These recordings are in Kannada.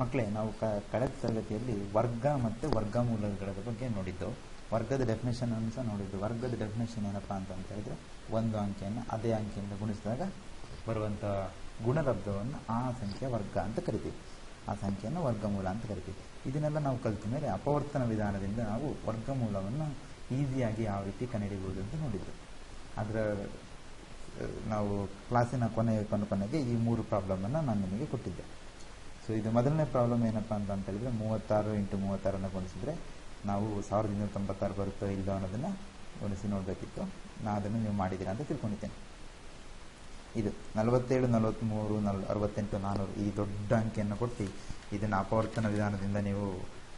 ಮಕ್ಕಳೇ, ನಾವು ಕ, ಕಳೆದ ತರಗತಿಯಲ್ಲಿ ವರ್ಗ ಮತ್ತು ವರ್ಗಮೂಲಗಳ ಬಗ್ಗೆ ನೋಡಿದ್ದು ವರ್ಗದ ಡೆಫಿನೇಷನ್ ಅನ್ನು ಸಹ ನೋಡಿದ್ದು ವರ್ಗದ ಡೆಫಿನೇಷನ್ ಏನಪ್ಪಾ ಅಂತ ಅಂತ ಹೇಳಿದ್ರೆ, ಒಂದು ಅಂಕೆಯನ್ನು ಅದೇ ಅಂಕೆಯಿಂದ ಗುಣಿಸಿದಾಗ ಬರುವಂಥ ಗುಣಲಬ್ಧವನ್ನು ಆ ಸಂಖ್ಯೆಯ ವರ್ಗ ಅಂತ ಕರಿತೀವಿ. ಆ ಸಂಖ್ಯೆಯನ್ನು ವರ್ಗಮೂಲ ಅಂತ ಕರಿತೀವಿ. ಇದನ್ನೆಲ್ಲ ನಾವು ಕಲಿತ ಮೇಲೆ ಅಪವರ್ತನ ವಿಧಾನದಿಂದ ನಾವು ವರ್ಗಮೂಲವನ್ನು ಈಸಿಯಾಗಿ ಯಾವ ರೀತಿ ಕಂಡುಹಿಡಿಯಬಹುದು ಅಂತ ನೋಡಿದ್ದು ಅದರ ನಾವು ಕ್ಲಾಸಿನ ಕೊನೆ ಕೊನೆ ಕೊನೆಗೆ ಈ ಮೂರು ಪ್ರಾಬ್ಲಮನ್ನು ನಾನು ನಿಮಗೆ ಕೊಟ್ಟಿದ್ದೆ. ಸೊ ಇದು ಮೊದಲನೇ ಪ್ರಾಬ್ಲಮ್ ಏನಪ್ಪ ಅಂತ ಅಂತ ಹೇಳಿದ್ರೆ, ಮೂವತ್ತಾರು ಇಂಟು ಮೂವತ್ತಾರನ್ನು ಗುಣಿಸಿದ್ರೆ, ನಾವು ಸಾವಿರದ ಇನ್ನೂರ ತೊಂಬತ್ತಾರು ಬರುತ್ತೋ ಇಲ್ಲೋ ಅನ್ನೋದನ್ನು ಗುಣಿಸಿ ನೋಡಬೇಕಿತ್ತು. ನಾನು ಅದನ್ನು ನೀವು ಮಾಡಿದ್ದೀರಾ ಅಂತ ತಿಳ್ಕೊಂಡಿದ್ದೇನೆ. ಇದು ನಲವತ್ತೇಳು ನಲವತ್ತ್ಮೂರು ನಲ್, ಅರವತ್ತೆಂಟು ನಾನ್ನೂರು ಈ ದೊಡ್ಡ ಅಂಕಿಯನ್ನು ಕೊಟ್ಟು ಇದನ್ನು ಅಪವರ್ತನ ವಿಧಾನದಿಂದ ನೀವು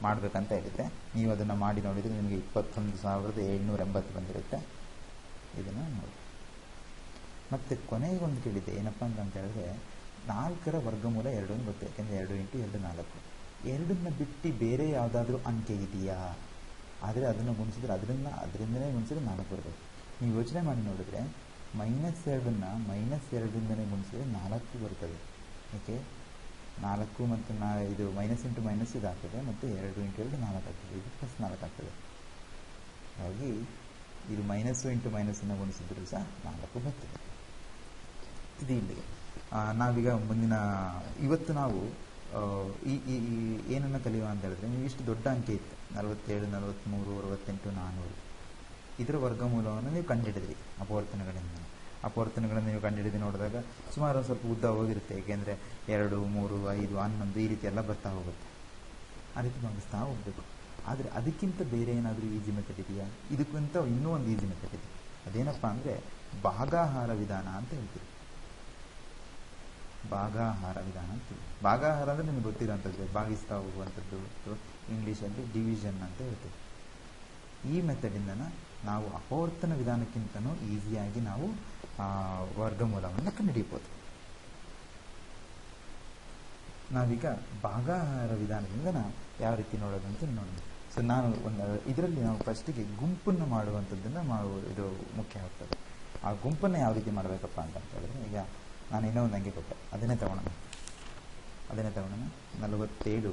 ಮಾಡಬೇಕಂತ ಹೇಳಿದ್ದೆ ನೀವು ಅದನ್ನು ಮಾಡಿ ನೋಡಿದರೆ ನಿಮಗೆ ಇಪ್ಪತ್ತೊಂದು ಸಾವಿರದ ಏಳ್ನೂರ ಎಂಬತ್ತು ಬಂದಿರುತ್ತೆ. ಇದನ್ನು ನೋಡಿ. ಮತ್ತು ಕೊನೆಗೊಂದು ಕೇಳಿದೆ ಏನಪ್ಪ ಅಂತ ಹೇಳಿದ್ರೆ ನಾಲ್ಕರ ವರ್ಗಮೂಲ ಎರಡು ಅಂತ ಗೊತ್ತು ಯಾಕೆಂದರೆ ಎರಡು ಇಂಟು ಎರಡು ನಾಲ್ಕು. ಎರಡನ್ನ ಬಿಟ್ಟು ಬೇರೆ ಯಾವುದಾದ್ರೂ ಅಂಕೆ ಇದೆಯಾ? ಆದರೆ ಅದನ್ನು ಗುಣಿಸಿದ್ರೆ ಅದರಿಂದ, ಅದರಿಂದನೇ ಗುಣಿಸಿದ್ರೆ ನಾಲ್ಕು ಬರಬೇಕು ನೀವು ಯೋಚನೆ ಮಾಡಿ ನೋಡಿದ್ರೆ ಮೈನಸ್ ಎರಡನ್ನು ಮೈನಸ್ ಎರಡರಿಂದನೇ ಗುಣಿಸಿದ್ರೆ ನಾಲ್ಕು ಬರ್ತದೆ. ಏಕೆ? ನಾಲ್ಕು ಮತ್ತು ನಾ, ಇದು ಮೈನಸ್ ಇಂಟು ಮೈನಸ್ ಇದಾಗ್ತದೆ ಮತ್ತು ಎರಡು ಇಂಟು ಎರಡು ನಾಲ್ಕು ಆಗ್ತದೆ. ಇದು ಪ್ಲಸ್ ನಾಲ್ಕು ಆಗ್ತದೆ. ಹಾಗಾಗಿ ಇದು ಮೈನಸ್ಸು ಇಂಟು ಮೈನಸ್ಸನ್ನು ಗುಣಿಸಿದ್ರು ಸಹ ನಾಲ್ಕು ಬರ್ತದೆ. ಇದು ಇಲ್ಲಿಗೆ. ನಾವೀಗ ಮುಂದಿನ, ಇವತ್ತು ನಾವು ಈ ಈ ಏನನ್ನು ಕಲಿಯುವ ಅಂತ ಹೇಳಿದ್ರೆ ನೀವು ಇಷ್ಟು ದೊಡ್ಡ ಅಂಕೆ ಇತ್ತು. ನಲವತ್ತೇಳು ನಲವತ್ತ್ಮೂರು ಅರವತ್ತೆಂಟು ನಾನ್ನೂರು ಇದರ ವರ್ಗಮೂಲವನ್ನು ನೀವು ಕಂಡುಹಿಡಿದ್ರಿ ಅಪವರ್ತನಗಳಿಂದ. ಅಪವರ್ತನಗಳನ್ನು ನೀವು ಕಂಡುಹಿಡಿದು ನೋಡಿದಾಗ ಸುಮಾರು ಒಂದು ಸ್ವಲ್ಪ ಉದ್ದ ಹೋಗಿರುತ್ತೆ. ಏಕೆಂದರೆ ಎರಡು, ಮೂರು, ಐದು, ಹನ್ನೊಂದು ಈ ರೀತಿ ಎಲ್ಲ ಬರ್ತಾ ಹೋಗುತ್ತೆ. ಆ ರೀತಿ ಭಾಗಿಸ್ತಾ ಹೋಗಬೇಕು. ಆದರೆ ಅದಕ್ಕಿಂತ ಬೇರೆ ಏನಾದರೂ ಈಜಿ ಮೆಥಡ್ ಇದೆಯಾ? ಇದಕ್ಕಿಂತ ಇನ್ನೂ ಒಂದು ಈಜಿ ಮೆಥಡ್ ಇದೆ. ಅದೇನಪ್ಪ ಅಂದರೆ ಭಾಗಾಹಾರ ವಿಧಾನ ಅಂತ ಹೇಳ್ತೀವಿ. ಭಾಗಾಹಾರ ವಿಧಾನ ಅಂತೀವಿ ಭಾಗಾಹಾರ ಅಂದರೆ ನಿಮಗೆ ಗೊತ್ತಿರೋಂಥದ್ದು ಭಾಗಿಸ್ತಾ ಹೋಗುವಂಥದ್ದು ಇಂಗ್ಲೀಷಲ್ಲಿ ಡಿವಿಷನ್ ಅಂತ ಹೇಳ್ತೀವಿ. ಈ ಮೆಥಡಿಂದ ನಾವು ಅಪವರ್ತನ ವಿಧಾನಕ್ಕಿಂತನೂ ಈಸಿಯಾಗಿ ನಾವು ವರ್ಗಮೂಲವನ್ನು ಕಂಡುಹಿಡಿಯಬಹುದು. ನಾವೀಗ ಭಾಗಾಹಾರ ವಿಧಾನದಿಂದ ಯಾವ ರೀತಿ ನೋಡೋದು ಅಂತ ನೋಡೋಣ. ಸೊ ನಾನು ಒಂದು, ಇದರಲ್ಲಿ ನಾವು ಫಸ್ಟಿಗೆ ಗುಂಪನ್ನು ಮಾಡುವಂಥದ್ದನ್ನು ಮಾಡುವ, ಇದು ಮುಖ್ಯ ಆಗ್ತದೆ. ಆ ಗುಂಪನ್ನು ಯಾವ ರೀತಿ ಮಾಡಬೇಕಪ್ಪ ಅಂತ ಹೇಳಿದ್ರೆ, ಈಗ ನಾನು ಇನ್ನೂ ಒಂದು ಅಂಕೆ ಕೊಟ್ಟೆ ಅದನ್ನೇ ತಗೊಳ್ಳೋಣ ಅದನ್ನೇ ತಗೊಳ್ಳೋಣ ನಲವತ್ತೇಳು.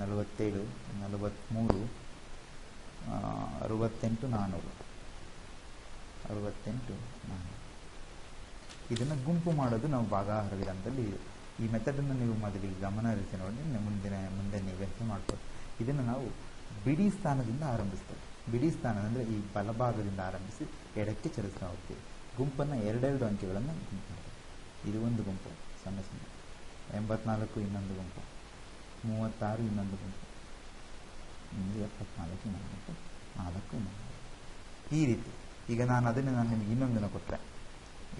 ನಲವತ್ತೇಳು ನಲವತ್ತ್ಮೂರು ಅರುವತ್ತೆಂಟು ನಾನ್ನೂರು ಅರುವತ್ತೆಂಟು ನಾನ್ನೂರು ಇದನ್ನು ಗುಂಪು ಮಾಡೋದು ನಾವು ಭಾಗಾಹಾರ ವಿಧಾನದಲ್ಲಿ ಈ ಮೆಥಡನ್ನು ನೀವು ಮೊದಲಿಗೆ ಗಮನ ಹರಿಸಿ ನೋಡಿ ಮುಂದಿನ, ಮುಂದೆ ನೀವು ವ್ಯಕ್ತ ಮಾಡ್ಬೋದು ಇದನ್ನು ನಾವು ಬಿಡಿ ಸ್ಥಾನದಿಂದ ಆರಂಭಿಸ್ತೇವೆ. ಬಿಡಿ ಸ್ಥಾನ ಅಂದರೆ ಈ ಬಲಭಾಗದಿಂದ ಆರಂಭಿಸಿ ಎಡಕ್ಕೆ ಚಲಿಸ್ತಾ ಹೋಗ್ತೀವಿ. ಗುಂಪನ್ನು ಎರಡೆರಡು ಅಂಕೆಗಳನ್ನು ಗುಂಪು. ಇದು ಒಂದು ಗುಂಪು, ಸಣ್ಣ ಸಣ್ಣ. ಎಂಬತ್ನಾಲ್ಕು ಇನ್ನೊಂದು ಗುಂಪು. ಮೂವತ್ತಾರು ಇನ್ನೊಂದು ಗುಂಪು. ಎಪ್ಪತ್ನಾಲ್ಕು ಇನ್ನೊಂದು ಗುಂಪು. ನಾಲ್ಕು ಇನ್ನೊಂದು ಈ ರೀತಿ. ಈಗ ನಾನು ಅದನ್ನು ನಾನು ನಿಮಗೆ ಇನ್ನೊಂದನ್ನು ಕೊಟ್ಟರೆ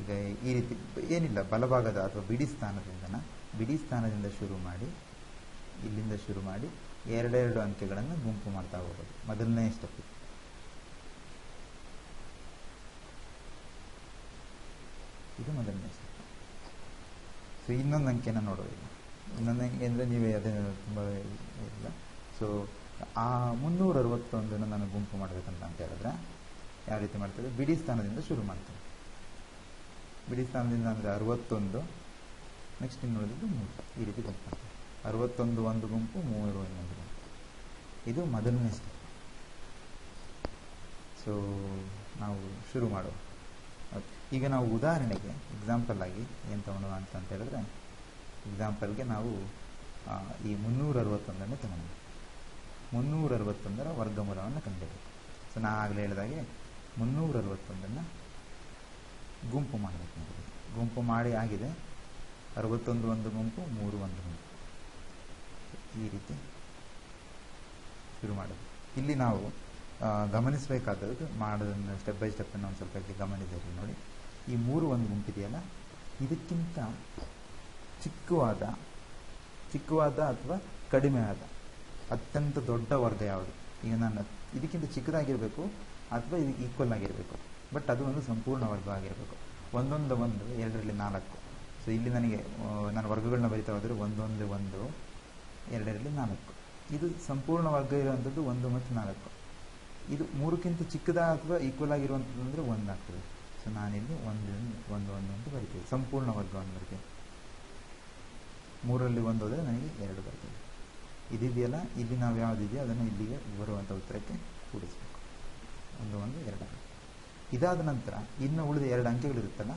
ಈಗ ಈ ರೀತಿ, ಏನಿಲ್ಲ, ಬಲಭಾಗದ ಅಥವಾ ಬಿಡಿ ಸ್ಥಾನದಿಂದ ಬಿಡಿ ಸ್ಥಾನದಿಂದ ಶುರು ಮಾಡಿ, ಇಲ್ಲಿಂದ ಶುರು ಮಾಡಿ, ಎರಡೆರಡು ಅಂಕೆಗಳನ್ನು ಗುಂಪು ಮಾಡ್ತಾ ಹೋಗೋದು. ಮೊದಲನೇ ಸ್ಟೆಪ್ ಇದು ಮೊದಲನೇ ಸ್ಟೆಪ್ ಸೊ ಇನ್ನೊಂದು ಅಂಕೆನ ನೋಡೋದು ಇನ್ನೊಂದು ಅಂಕೆ ಅಂದರೆ ನೀವೇ ಅದೇ ತುಂಬ ಇಲ್ಲ ಸೊ ಆ ಮುನ್ನೂರ ಅರವತ್ತೊಂದನ್ನು ನಾನು ಗುಂಪು ಮಾಡಬೇಕಂತ ಅಂತ ಹೇಳಿದ್ರೆ, ಯಾವ ರೀತಿ ಮಾಡ್ತೇವೆ? ಬಿಡಿ ಸ್ಥಾನದಿಂದ ಶುರು ಮಾಡ್ತೇವೆ. ಬಿಡಿ ಸ್ಥಾನದಿಂದ ಅಂದರೆ ಅರವತ್ತೊಂದು ನೆಕ್ಸ್ಟ್ ಇನ್ನು ಉಳಿದಿದ್ದು ಮೂರು. ಈ ರೀತಿ ಗುಂಪು ಮಾಡ್ತೇವೆ. ಅರವತ್ತೊಂದು ಒಂದು ಗುಂಪು, ಮೂರು ಇನ್ನೊಂದು ಗುಂಪು. ಇದು ಮೊದಲನೇ ಸ್ಟೆಪ್ ಸೊ ನಾವು ಶುರು ಮಾಡುವ ಈಗ ನಾವು ಉದಾಹರಣೆಗೆ ಎಕ್ಸಾಂಪಲ್ ಆಗಿ ಏನು ತಗೊಳ್ಳೋಣ ಅಂತ ಹೇಳಿದ್ರೆ ಎಕ್ಸಾಂಪಲ್ಗೆ ನಾವು ಈ ಮುನ್ನೂರ ಅರವತ್ತೊಂದನ್ನು ತಗೊಂಡು ಮುನ್ನೂರ ಅರವತ್ತೊಂದರ ವರ್ಗಮೂಲವನ್ನು ಕಂಡುಹಿಡಿಯಬೇಕು ಸೊ ನಾ ಆಗಲೇ ಹೇಳಿದಾಗೆ ಮುನ್ನೂರ ಅರವತ್ತೊಂದನ್ನು ಗುಂಪು ಮಾಡಬೇಕು ಗುಂಪು ಮಾಡಿ ಆಗಿದೆ, ಅರವತ್ತೊಂದು ಒಂದು ಗುಂಪು, ಮೂರು ಒಂದು ಗುಂಪು. ಈ ರೀತಿ ಶುರು ಮಾಡೋದು ಇಲ್ಲಿ ನಾವು ಗಮನಿಸಬೇಕಾದದ್ದು, ಮಾಡೋದನ್ನು ಸ್ಟೆಪ್ ಬೈ ಸ್ಟೆಪ್ಪನ್ನು ಒಂದು ಸ್ವಲ್ಪ ಇಲ್ಲಿ ಗಮನಿಸಿರಿ ನೋಡಿ. ಈ ಮೂರು ಒಂದು ಗುಂಪಿದೆಯಲ್ಲ, ಇದಕ್ಕಿಂತ ಚಿಕ್ಕವಾದ ಚಿಕ್ಕವಾದ ಅಥವಾ ಕಡಿಮೆ ಆದ, ಅತ್ಯಂತ ದೊಡ್ಡ ವರ್ಗ ಯಾವುದು? ಈಗ ನಾನು ಇದಕ್ಕಿಂತ ಚಿಕ್ಕದಾಗಿರಬೇಕು ಅಥವಾ ಇದು ಈಕ್ವಲ್ ಆಗಿರಬೇಕು. ಬಟ್ ಅದು ಒಂದು ಸಂಪೂರ್ಣ ವರ್ಗ ಆಗಿರಬೇಕು. ಒಂದೊಂದು ಒಂದು, ಎರಡರಲ್ಲಿ ನಾಲ್ಕು. ಸೊ ಇಲ್ಲಿ ನನಗೆ ನಾನು ವರ್ಗಗಳನ್ನ ಬರಿತಾ ಹೋದರೆ ಒಂದೊಂದು ಒಂದು, ಎರಡರಲ್ಲಿ ನಾಲ್ಕು. ಇದು ಸಂಪೂರ್ಣ ವರ್ಗ ಇರುವಂಥದ್ದು ಒಂದು ಮತ್ತು ನಾಲ್ಕು. ಇದು ಮೂರಕ್ಕಿಂತ ಚಿಕ್ಕದ ಅಥವಾ ಈಕ್ವಲ್ ಆಗಿರುವಂಥದ್ದು ಅಂದರೆ ಒಂದು ಆಗ್ತದೆ. ಸೊ ನಾನಿಲ್ಲಿ ಒಂದು ಒಂದು ಒಂದು ಅಂತ ಬರಿತೀವಿ ಸಂಪೂರ್ಣ ವರ್ಗವನ್ನು ಬರಿತೀವಿ ಮೂರಲ್ಲಿ ಒಂದು ಹೋದರೆ ನನಗೆ ಎರಡು ಬರ್ತದೆ. ಇದಿದೆಯಲ್ಲ? ಇಲ್ಲಿ ನಾವು ಯಾವುದಿದೆಯೋ ಅದನ್ನು ಇಲ್ಲಿಗೆ ಬರುವಂಥ ಉತ್ತರಕ್ಕೆ ಕೂಡಿಸ್ಬೇಕು. ಒಂದು ಒಂದು, ಎರಡು ಇದಾದ ನಂತರ ಇನ್ನು ಉಳಿದ ಎರಡು ಅಂಕೆಗಳಿರುತ್ತಲ್ಲ,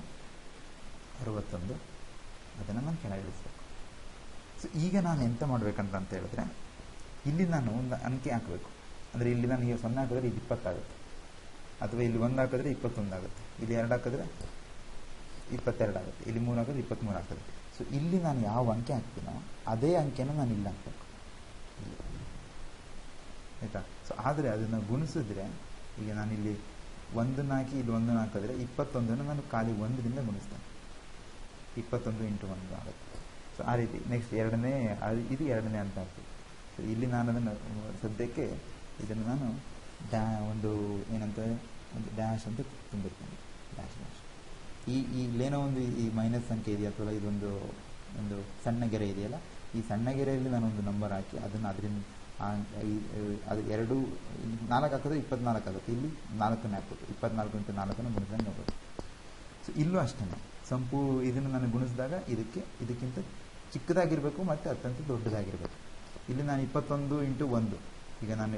ಅರವತ್ತೊಂದು, ಅದನ್ನು ನಾನು ಕೆಳಗಿಳಿಸ್ಬೇಕು ಸೊ ಈಗ ನಾನು ಎಂತ ಮಾಡಬೇಕಂತ ಅಂತ ಹೇಳಿದ್ರೆ, ಇಲ್ಲಿ ನಾನು ಒಂದು ಅಂಕೆ ಹಾಕಬೇಕು. ಅಂದರೆ ಇಲ್ಲಿ ನನಗೆ ಸೊನ್ನೆ ಹಾಕಿದ್ರೆ ಇದು ಇಪ್ಪತ್ತಾಗುತ್ತೆ. ಅಥವಾ ಇಲ್ಲಿ ಒಂದು ಹಾಕಿದ್ರೆ ಇಪ್ಪತ್ತೊಂದು ಆಗುತ್ತೆ ಇಲ್ಲಿ ಎರಡು ಹಾಕಿದ್ರೆ ಇಪ್ಪತ್ತೆರಡು ಆಗುತ್ತೆ. ಇಲ್ಲಿ ಮೂರು ಹಾಕಿದ್ರೆ ಇಪ್ಪತ್ತ್ಮೂರು ಆಗ್ತದೆ. ಸೊ ಇಲ್ಲಿ ನಾನು ಯಾವ ಅಂಕೆ ಹಾಕ್ತೀನೋ ಅದೇ ಅಂಕೆನ ನಾನು ಇಲ್ಲಿ ಹಾಕ್ಬೇಕು. ಆಯಿತಾ? ಸೊ ಆದರೆ ಅದನ್ನು ಗುಣಿಸಿದ್ರೆ, ಈಗ ನಾನಿಲ್ಲಿ ಒಂದನ್ನು ಹಾಕಿ ಇಲ್ಲಿ ಒಂದನ್ನು ಹಾಕಿದ್ರೆ ಇಪ್ಪತ್ತೊಂದನ್ನು ನಾನು ಖಾಲಿ ಒಂದರಿಂದ ಗುಣಿಸ್ತೇನೆ. ಇಪ್ಪತ್ತೊಂದು ಇಂಟು ಒಂದು ಆಗುತ್ತೆ. ಸೊ ಆ ರೀತಿ. ನೆಕ್ಸ್ಟ್ ಎರಡನೇ ಇದು ಎರಡನೇ ಅಂತ ಆಗ್ತದೆ ಸೊ ಇಲ್ಲಿ ನಾನು ಅದನ್ನು ಸದ್ಯಕ್ಕೆ ಇದನ್ನು ನಾನು ಡ್ಯಾ ಒಂದು ಏನಂತ, ಒಂದು ಡ್ಯಾಶ್ ಅಂತ ತುಂಬಿರ್ತೇನೆ. Dash dash. ಈ ಇಲ್ಲೇನೋ ಒಂದು ಈ ಮೈನಸ್ ಸಂಖ್ಯೆ ಇದೆಯಾ ಅಥವಾ ಇದೊಂದು, ಒಂದು ಸಣ್ಣ ಗೆರೆ ಇದೆಯಲ್ಲ, ಈ ಸಣ್ಣ ಗೆರೆಯಲ್ಲಿ ನಾನು ಒಂದು ನಂಬರ್ ಹಾಕಿ ಅದನ್ನು ಅದರಿಂದ ಅದು ಎರಡು, ನಾಲ್ಕು ಹಾಕೋದು ಇಪ್ಪತ್ನಾಲ್ಕು ಆಗುತ್ತೆ. ಇಲ್ಲಿ ನಾಲ್ಕನ್ನು ಹಾಕ್ಬೋದು ಇಪ್ಪತ್ನಾಲ್ಕು ಇಂಟು ನಾಲ್ಕನ್ನು ಗುಣಿಸ್ದಂಗೆ ನೋಡ್ಬೋದು ಸೊ ಇಲ್ಲೂ ಅಷ್ಟೇ ಸಂಪೂ, ಇದನ್ನು ನಾನು ಗುಣಿಸಿದಾಗ ಇದಕ್ಕೆ, ಇದಕ್ಕಿಂತ ಚಿಕ್ಕದಾಗಿರಬೇಕು ಮತ್ತು ಅತ್ಯಂತ ದೊಡ್ಡದಾಗಿರಬೇಕು. ಇಲ್ಲಿ ನಾನು ಇಪ್ಪತ್ತೊಂದು ಇಂಟು ಒಂದು. ಈಗ ನಾನು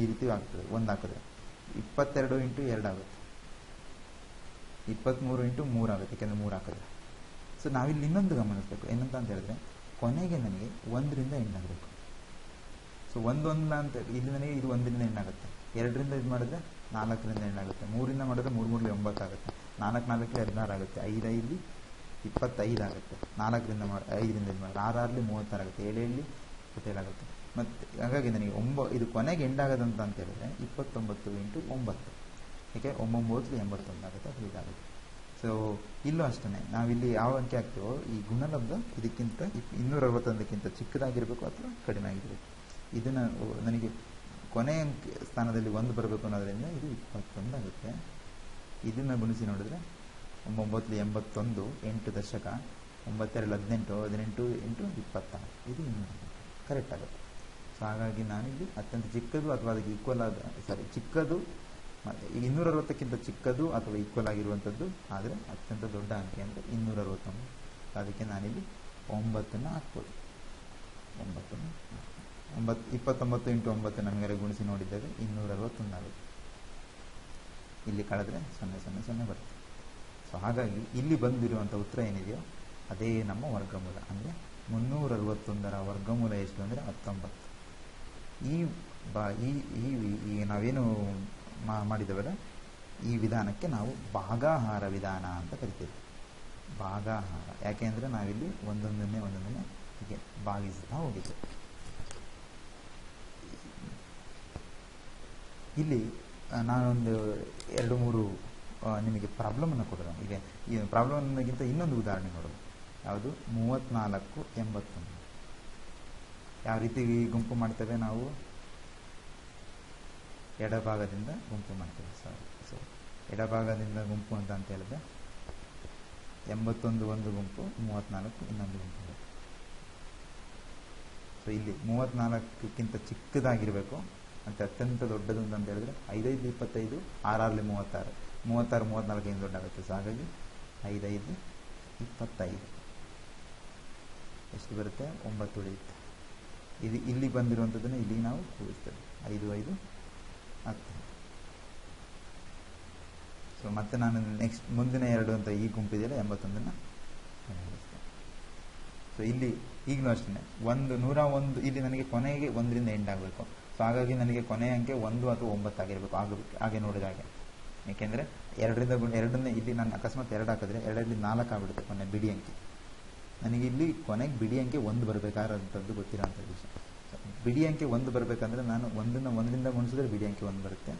ಈ ರೀತಿ ಆಗ್ತದೆ ಒಂದು ಹಾಕಿದ್ರೆ ಇಪ್ಪತ್ತೆರಡು ಇಂಟು ಎರಡು ಆಗುತ್ತೆ. ಇಪ್ಪತ್ತ್ಮೂರು ಇಂಟು ಮೂರು ಆಗುತ್ತೆ ಯಾಕೆಂದರೆ ಮೂರು ಹಾಕಿದ್ರೆ ಸೊ ನಾವಿಲ್ಲಿ ಇನ್ನೊಂದು ಗಮನಿಸಬೇಕು. ಏನಂತ ಅಂತ ಹೇಳಿದ್ರೆ, ಕೊನೆಗೆ ನನಗೆ ಒಂದರಿಂದ ಎಂಡಾಗಬೇಕು ಸೊ ಒಂದೊಂದು ಅಂತ, ಇಲ್ಲಿ ನನಗೆ ಇದು ಒಂದರಿಂದ ಎಂಡಾಗುತ್ತೆ ಎರಡರಿಂದ ಇದು ಮಾಡಿದ್ರೆ ನಾಲ್ಕರಿಂದ ಎಂಡಾಗುತ್ತೆ ಮೂರಿಂದ ಮಾಡಿದ್ರೆ ಮೂರು ಮೂರಲ್ಲಿ ಒಂಬತ್ತು ಆಗುತ್ತೆ. ನಾಲ್ಕು ನಾಲ್ಕಲ್ಲಿ ಹದಿನಾರು ಆಗುತ್ತೆ. ಐದು ಐದು, ಇಪ್ಪತ್ತೈದು ಆಗುತ್ತೆ. ನಾಲ್ಕರಿಂದ ಮಾಡಿ, ಐದರಿಂದ ಇದು ಮಾಡಿದ್ರೆ ಆರಾರಲ್ಲಿ ಮೂವತ್ತಾರು ಆಗುತ್ತೆ. ಏಳೇಳಿ ಇಪ್ಪತ್ತೇಳು ಮತ್ತು ಹಾಗಾಗಿ ನನಗೆ ಒಂಬ, ಇದು ಕೊನೆಗೆ ಎಂಡಾಗದಂತ ಅಂತ ಹೇಳಿದ್ರೆ ಇಪ್ಪತ್ತೊಂಬತ್ತು ಇಂಟು ಒಂಬತ್ತು. ಏಕೆ ಒಂಬೊಂಬತ್ತು ಎಂಬತ್ತೊಂದು ಆಗುತ್ತೆ, ಅದು ಇದಾಗುತ್ತೆ. ಸೊ ಇಲ್ಲೂ ಅಷ್ಟೇ ನಾವಿಲ್ಲಿ ಯಾವ ಅಂಕೆ ಹಾಕ್ತೀವೋ ಈ ಗುಣಲಬ್ಧ ಇದಕ್ಕಿಂತ ಇನ್ನೂರ ಅರವತ್ತೊಂದಕ್ಕಿಂತ ಚಿಕ್ಕದಾಗಿರಬೇಕು ಅಥವಾ ಕಡಿಮೆ ಆಗಿರಬೇಕು. ಇದನ್ನು ನನಗೆ ಕೊನೆಯ ಸ್ಥಾನದಲ್ಲಿ ಒಂದು ಬರಬೇಕು ಅನ್ನೋದ್ರಿಂದ ಇದು ಇಪ್ಪತ್ತೊಂದು ಆಗುತ್ತೆ. ಇದನ್ನು ಗುಣಿಸಿ ನೋಡಿದ್ರೆ ಒಂಬತ್ತು ಎಂಬತ್ತೊಂದು, ಎಂಟು ದಶಕ, ಒಂಬತ್ತೆರಡು ಹದಿನೆಂಟು ಹದಿನೆಂಟು ಎಂಟು ಇಪ್ಪತ್ತಾರು. ಇದು ಇನ್ನೂರ. ಕರೆಕ್ಟ್ ಆಗುತ್ತೆ. ಹಾಗಾಗಿ ನಾನಿಲ್ಲಿ ಅತ್ಯಂತ ಚಿಕ್ಕದು ಅಥವಾ ಅದಕ್ಕೆ ಈಕ್ವಲ್ ಆದ ಸಾರಿ ಚಿಕ್ಕದು ಇನ್ನೂರ ಅರವತ್ತಕ್ಕಿಂತ ಚಿಕ್ಕದು ಅಥವಾ ಈಕ್ವಲ್ ಆಗಿರುವಂಥದ್ದು, ಆದರೆ ಅತ್ಯಂತ ದೊಡ್ಡ ಅಂಕೆ ಅಂದರೆ ಇನ್ನೂರ ಅರವತ್ತೊಂಬತ್ತು ಅದಕ್ಕೆ ನಾನಿಲ್ಲಿ ಒಂಬತ್ತನ್ನು ಹಾಕ್ಬೋದು. ಒಂಬತ್ತನ್ನು ಒಂಬತ್ತು ಇಪ್ಪತ್ತೊಂಬತ್ತು ಇಂಟು ಒಂಬತ್ತು ನಮಗೆ ಗುಣಿಸಿ ನೋಡಿದ್ದೇವೆ ಇನ್ನೂರ ಅರವತ್ತೊಂದು ಇಲ್ಲಿ ಕಳೆದ್ರೆ ಸೊನ್ನೆ ಸೊನ್ನೆ ಸೊನ್ನೆ ಬರುತ್ತೆ. ಸೊ ಹಾಗಾಗಿ ಇಲ್ಲಿ ಬಂದಿರುವಂಥ ಉತ್ತರ ಏನಿದೆಯೋ, ಅದೇ ನಮ್ಮ ವರ್ಗಮೂಲ. ಅಂದರೆ ಮುನ್ನೂರ ಅರವತ್ತೊಂದರ ವರ್ಗಮೂಲ ಎಷ್ಟು ಅಂದರೆ ಹತ್ತೊಂಬತ್ತು. ಈ ಬಾ, ಈ ಈ ನಾವೇನು ಮಾಡಿದವಲ್ಲ, ಈ ವಿಧಾನಕ್ಕೆ ನಾವು ಭಾಗಾಹಾರ ವಿಧಾನ ಅಂತ ಕರಿತೀವಿ. ಭಾಗಾಹಾರ. ಯಾಕೆ ಅಂದರೆ ನಾವಿಲ್ಲಿ ಒಂದೊಂದನ್ನೇ ಒಂದೊಂದನ್ನೇ ಹೀಗೆ ಭಾಗಿಸ್ತಾ ಹೋಗಿದ್ದೆ ಇಲ್ಲಿ ನಾನೊಂದು ಎರಡು, ಮೂರು ನಿಮಗೆ ಪ್ರಾಬ್ಲಮನ್ನು ಕೊಡೋಣ. ಈಗ ಈ ಪ್ರಾಬ್ಲಮ್ಗಿಂತ ಇನ್ನೊಂದು ಉದಾಹರಣೆ ನೋಡೋದು ಯಾವುದು? ಮೂವತ್ತ್ನಾಲ್ಕು ಎಂಬತ್ತೊಂದು. ಯಾವ ರೀತಿ ಗುಂಪು ಮಾಡ್ತೇವೆ ನಾವು? ಎಡಭಾಗದಿಂದ ಗುಂಪು ಮಾಡ್ತೇವೆ ಸಾರಿ ಸೊ ಎಡಭಾಗದಿಂದ ಗುಂಪು ಅಂತ ಅಂತ ಹೇಳಿದ್ರೆ, ಎಂಬತ್ತೊಂದು ಒಂದು ಗುಂಪು ಮೂವತ್ತ್ನಾಲ್ಕು ಇನ್ನೊಂದು ಗುಂಪು ಸೊ ಇಲ್ಲಿ ಮೂವತ್ತ್ನಾಲ್ಕಕ್ಕಿಂತ ಚಿಕ್ಕದಾಗಿರಬೇಕು ಅಂತ ಅತ್ಯಂತ ದೊಡ್ಡದು ಅಂತ ಹೇಳಿದ್ರೆ, ಐದೈದು ಇಪ್ಪತ್ತೈದು ಆರಲ್ಲಿ ಮೂವತ್ತಾರು. ಮೂವತ್ತಾರು ಮೂವತ್ತ್ನಾಲ್ಕಿಂದ ದೊಡ್ಡಾಗುತ್ತೆ ಸೊ ಹಾಗಾಗಿ ಐದೈದು ಇಪ್ಪತ್ತೈದು. ಎಷ್ಟು ಬರುತ್ತೆ? ಒಂಬತ್ತು ಉಳಿಯುತ್ತೆ. ಇದು ಇಲ್ಲಿ ಬಂದಿರುವಂಥದ್ದನ್ನು ಇಲ್ಲಿ ನಾವು ಕೂಡಿಸ್ತೇವೆ ಐದು ಐದು, ಹತ್ತು. ಸೊ ಮತ್ತೆ ನಾನು ನೆಕ್ಸ್ಟ್ ಮುಂದಿನ ಎರಡು ಅಂತ ಈ ಗುಂಪಿದೆಯಲ್ಲ, ಎಂಬತ್ತೊಂದನ್ನು ಸೊ ಇಲ್ಲಿ ಈಗಲೂ ಅಷ್ಟೇ ಒಂದು, ನೂರ ಒಂದು, ಇಲ್ಲಿ ನನಗೆ ಕೊನೆಗೆ ಒಂದರಿಂದ ಎಂಡ್ ಆಗಬೇಕು. ಸೊ ಹಾಗಾಗಿ ನನಗೆ ಕೊನೆಯ ಅಂಕೆ ಒಂದು ಅಥವಾ ಒಂಬತ್ತಾಗಿರಬೇಕು ಆಗಬೇಕು ಹಾಗೆ ನೋಡಿದ ಹಾಗೆ. ಏಕೆಂದರೆ, ಎರಡರಿಂದ ಎರಡನ್ನೇ ಇಲ್ಲಿ ನಾನು ಅಕಸ್ಮಾತ್ ಎರಡು ಹಾಕಿದ್ರೆ, ಎರಡರಲ್ಲಿ ನಾಲ್ಕು ಆಗ್ಬಿಡುತ್ತೆ ಕೊನೆ ಬಿಡಿ ಅಂಕೆ. ನನಗೆ ಇಲ್ಲಿ ಕೊನೆಗೆ ಬಿಡಿ ಅಂಕೆ ಒಂದು ಬರಬೇಕಾದಂಥದ್ದು ಗೊತ್ತಿರೋಂಥ ವಿಷಯ ಬಿಡಿ ಅಂಕೆ ಒಂದು ಬರಬೇಕಂದ್ರೆ ನಾನು ಒಂದನ್ನು ಒಂದರಿಂದ ಗುಣಿಸಿದ್ರೆ ಬಿಡಿ ಅಂಕೆ ಒಂದು ಬರುತ್ತೆ.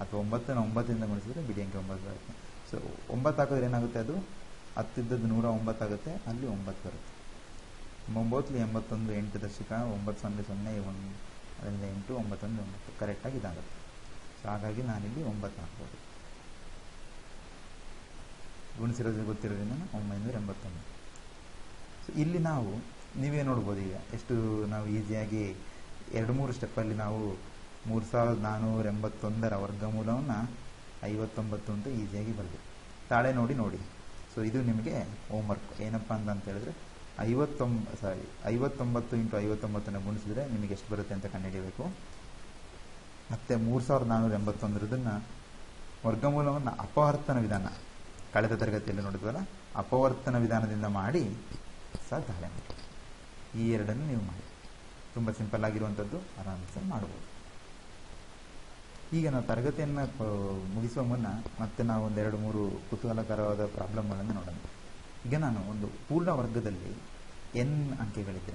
ಅಥವಾ ಒಂಬತ್ತನ್ನು ಒಂಬತ್ತರಿಂದ ಗುಣಿಸಿದ್ರೆ ಬಿಡಿ ಅಂಕೆ ಒಂಬತ್ತು ಬರುತ್ತೆ. ಸೊ ಒಂಬತ್ತು ಹಾಕಿದ್ರೆ ಏನಾಗುತ್ತೆ ಅದು? ಹತ್ತಿದ್ದದ್ದು ನೂರ ಒಂಬತ್ತಾಗುತ್ತೆ ಅಲ್ಲಿ ಒಂಬತ್ತು ಬರುತ್ತೆ. ಒಂಬತ್ತು ಎಂಬತ್ತೊಂದು ಎಂಟು ದಶಕ, ಒಂಬತ್ತು ಸೊನ್ನೆ ಸೊನ್ನೆ ಒಂದು, ಅದರಿಂದ ಎಂಟು, ಒಂಬತ್ತೊಂದು ಒಂಬತ್ತು. ಕರೆಕ್ಟಾಗಿ ಇದಾಗುತ್ತೆ. ಸೊ ಹಾಗಾಗಿ ನಾನಿಲ್ಲಿ ಒಂಬತ್ತು ಹಾಕ್ಬೋದು. ಗುಣಿಸಿರೋದು ಗೊತ್ತಿರೋದ್ರಿಂದ ಒಂಬೈನೂರ ಎಂಬತ್ತೊಂದು. ಸೊ ಇಲ್ಲಿ ನಾವು, ನೀವೇ ನೋಡ್ಬೋದು ಈಗ, ಎಷ್ಟು ನಾವು ಈಸಿಯಾಗಿ ಎರಡು ಮೂರು ಸ್ಟೆಪ್ಪಲ್ಲಿ ನಾವು ಮೂರು ಸಾವಿರದ ನಾನ್ನೂರ ಎಂಬತ್ತೊಂದರ ವರ್ಗಮೂಲವನ್ನು ಐವತ್ತೊಂಬತ್ತು ಅಂತ ಈಸಿಯಾಗಿ ಬರಲಿ ತಾಳೆ ನೋಡಿ ನೋಡಿ. ಸೊ ಇದು ನಿಮಗೆ ಹೋಮ್ವರ್ಕ್ ಏನಪ್ಪ ಅಂತ ಅಂತ ಹೇಳಿದ್ರೆ, ಐವತ್ತೊಂಬ ಸಾರಿ ಐವತ್ತೊಂಬತ್ತು ಇಂಟು ಐವತ್ತೊಂಬತ್ತನ್ನು ಗುಣಿಸಿದ್ರೆ ನಿಮಗೆ ಎಷ್ಟು ಬರುತ್ತೆ ಅಂತ ಕಂಡುಹಿಡಿಯಬೇಕು. ಮತ್ತು ಮೂರು ಸಾವಿರದ ನಾನ್ನೂರ ಎಂಬತ್ತೊಂದರದನ್ನು ವರ್ಗಮೂಲವನ್ನು ಅಪವರ್ತನ ವಿಧಾನ, ಕಳೆದ ತರಗತಿಯಲ್ಲಿ ನೋಡಿದ್ವಲ್ಲ, ಅಪವರ್ತನ ವಿಧಾನದಿಂದ ಮಾಡಿ ದಾಳೆ ಈ ಎರಡನ್ನು ನೀವು ಮಾಡಿ. ತುಂಬ ಸಿಂಪಲ್ ಆಗಿರುವಂಥದ್ದು ಆರಾಮ್ಸೆ ಮಾಡ್ಬೋದು. ಈಗ ನಾವು ತರಗತಿಯನ್ನು ಮುಗಿಸುವ ಮುನ್ನ ಮತ್ತೆ ನಾವು ಒಂದೆರಡು ಮೂರು ಕುತೂಹಲಕರವಾದ ಪ್ರಾಬ್ಲಮ್ಗಳನ್ನು ನೋಡೋಣ. ಈಗ ನಾನು ಒಂದು ಪೂರ್ಣ ವರ್ಗದಲ್ಲಿ ಎನ್ ಅಂಕೆಗಳಿದೆ.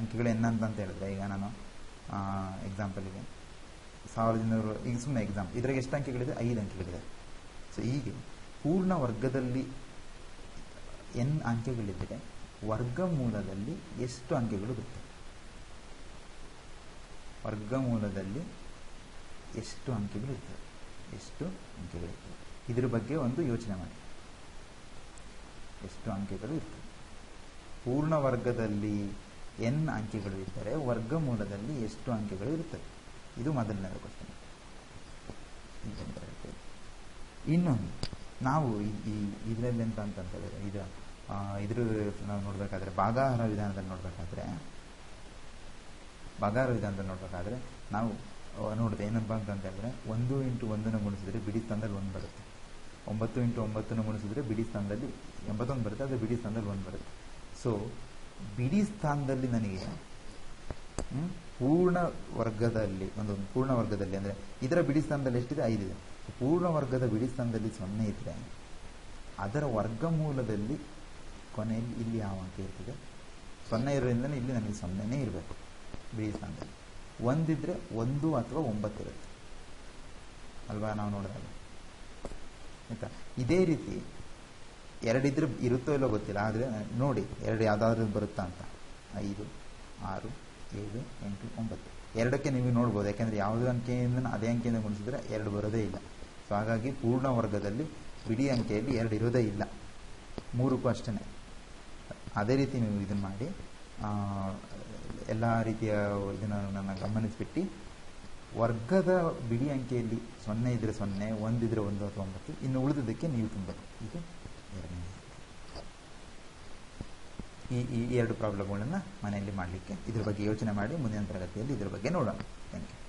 ಅಂಕೆಗಳು ಎನ್ ಅಂತ ಅಂತ ಹೇಳಿದ್ರೆ ಈಗ ನಾನು ಎಕ್ಸಾಂಪಲಿಗೆ ಸಾವಿರದ ಇನ್ನೂರು, ಈಗ ಸುಮ್ಮನೆ ಎಕ್ಸಾಂಪಲ್ ಇದ್ರಾಗ ಎಷ್ಟು ಅಂಕೆಗಳಿದೆ? ಐದು ಅಂಕೆಗಳಿದೆ. ಸೊ ಹೀಗೆ ಪೂರ್ಣ ವರ್ಗದಲ್ಲಿ ಎನ್ ಅಂಕೆಗಳಿದ್ದರೆ ವರ್ಗಮೂಲದಲ್ಲಿ ಎಷ್ಟು ಅಂಕೆಗಳು ಬರ್ತವೆ ವರ್ಗಮೂಲದಲ್ಲಿ ಎಷ್ಟು ಅಂಕೆಗಳು ಇರ್ತವೆ? ಎಷ್ಟು ಅಂಕೆಗಳಿರ್ತವೆ ಇದ್ರ ಬಗ್ಗೆ ಒಂದು ಯೋಚನೆ ಮಾಡಿ. ಎಷ್ಟು ಅಂಕೆಗಳು ಇರ್ತವೆ? ಪೂರ್ಣ ವರ್ಗದಲ್ಲಿ ಎನ್ ಅಂಕೆಗಳು ಇದ್ದರೆ ವರ್ಗಮೂಲದಲ್ಲಿ ಎಷ್ಟು ಅಂಕೆಗಳು ಇರುತ್ತವೆ ಇದು ಮೊದಲನೇದು ಕ್ವಶನ್ ಇನ್ನೊಂದು, ನಾವು ಈ- ಇದರಲ್ಲಿ ಎಂತ ಅಂತ ಇದು ಇದ್ರ ನಾವು ನೋಡಬೇಕಾದ್ರೆ ಭಾಗಾಹಾರ ವಿಧಾನದಲ್ಲಿ ನೋಡಬೇಕಾದ್ರೆ ಭಾಗಾಹಾರ ವಿಧಾನದಲ್ಲಿ ನೋಡಬೇಕಾದ್ರೆ ನಾವು ನೋಡಿದೆ ಏನಪ್ಪ ಅಂತ ಹೇಳಿದ್ರೆ ಒಂದು ಇಂಟು ಒಂದನ್ನು ಗುಣಿಸಿದ್ರೆ ಬಿಡಿ ಸ್ಥಾನದಲ್ಲಿ ಒಂದು ಬರುತ್ತೆ. ಒಂಬತ್ತು ಇಂಟು ಒಂಬತ್ತನ್ನು ಗುಣಿಸಿದ್ರೆ ಬಿಡಿ ಸ್ಥಾನದಲ್ಲಿ ಎಂಬತ್ತೊಂದು ಬರುತ್ತೆ ಅದು ಬಿಡಿ ಸ್ಥಾನದಲ್ಲಿ ಒಂದು ಬರುತ್ತೆ. ಸೊ ಬಿಡಿ ಸ್ಥಾನದಲ್ಲಿ ನನಗೆ ಪೂರ್ಣ ವರ್ಗದಲ್ಲಿ, ಒಂದು ಪೂರ್ಣ ವರ್ಗದಲ್ಲಿ ಅಂದರೆ ಇದರ ಬಿಡಿ ಸ್ಥಾನದಲ್ಲಿ ಎಷ್ಟಿದೆ? ಐದಿದೆ. ಪೂರ್ಣ ವರ್ಗದ ಬಿಡಿ ಸ್ಥಾನದಲ್ಲಿ ಸೊನ್ನೆ ಇದ್ದರೆ ಅದರ ವರ್ಗಮೂಲದಲ್ಲಿ ಕೊನೆಯಲ್ಲಿ ಇಲ್ಲಿ ಯಾವ ಅಂಕೆ ಇರ್ತದೆ ಸೊನ್ನೆ ಇರೋದ್ರಿಂದಲೇ ಇಲ್ಲಿ ನನಗೆ ಸೊನ್ನೆನೇ ಇರಬೇಕು. ಬೇಸ್ ಸ್ಥಾನದಲ್ಲಿ ಒಂದಿದ್ರೆ ಒಂದು ಅಥವಾ ಒಂಬತ್ತು ಇರುತ್ತೆ. ಅಲ್ವಾ ನಾವು ನೋಡಿದಾಗ. ಆಯಿತಾ? ಇದೇ ರೀತಿ ಎರಡಿದ್ರೆ ಇರುತ್ತೋ ಇಲ್ಲೋ ಗೊತ್ತಿಲ್ಲ. ಆದರೆ ನೋಡಿ, ಎರಡು ಯಾವುದಾದ್ರೂ ಬರುತ್ತಾ ಅಂತ. ಐದು, ಆರು, ಏಳು, ಎಂಟು, ಒಂಬತ್ತು. ಎರಡಕ್ಕೆ ನೀವು ನೋಡ್ಬೋದು. ಯಾಕೆಂದರೆ ಯಾವುದೇ ಅಂಕೆಯಿಂದ ಅದೇ ಅಂಕೆಯಿಂದ ಗುಣಿಸಿದ್ರೆ ಎರಡು ಬರೋದೇ ಇಲ್ಲ. ಸೊ ಹಾಗಾಗಿ ಪೂರ್ಣ ವರ್ಗದಲ್ಲಿ ಬಿಡಿ ಅಂಕೆಯಲ್ಲಿ ಎರಡು ಇರೋದೇ ಇಲ್ಲ. ಮೂರಕ್ಕೂ ಅಷ್ಟೇ ಅದೇ ರೀತಿ ನೀವು ಇದನ್ನು ಮಾಡಿ ಎಲ್ಲ ರೀತಿಯ ಇದನ್ನು ನನ್ನ ಗಮನಿಸಿಬಿಟ್ಟು, ವರ್ಗದ ಬಿಡಿ ಅಂಕೆಯಲ್ಲಿ ಸೊನ್ನೆ ಇದ್ರೆ ಸೊನ್ನೆ ಒಂದಿದ್ರೆ ಒಂದು ಅಥವಾ ಒಂಬತ್ತು, ಇನ್ನು ಉಳಿದದಕ್ಕೆ ನೀವು ತುಂಬಬೇಕು ಇದು ಎರಡನೇ ಈ ಈ ಎರಡು ಪ್ರಾಬ್ಲಮ್ಗಳನ್ನು ಮನೆಯಲ್ಲಿ ಮಾಡಲಿಕ್ಕೆ ಇದ್ರ ಬಗ್ಗೆ ಯೋಚನೆ ಮಾಡಿ, ಮುಂದಿನ ತರಗತಿಯಲ್ಲಿ ಇದ್ರ ಬಗ್ಗೆ ನೋಡೋಣ. Thank you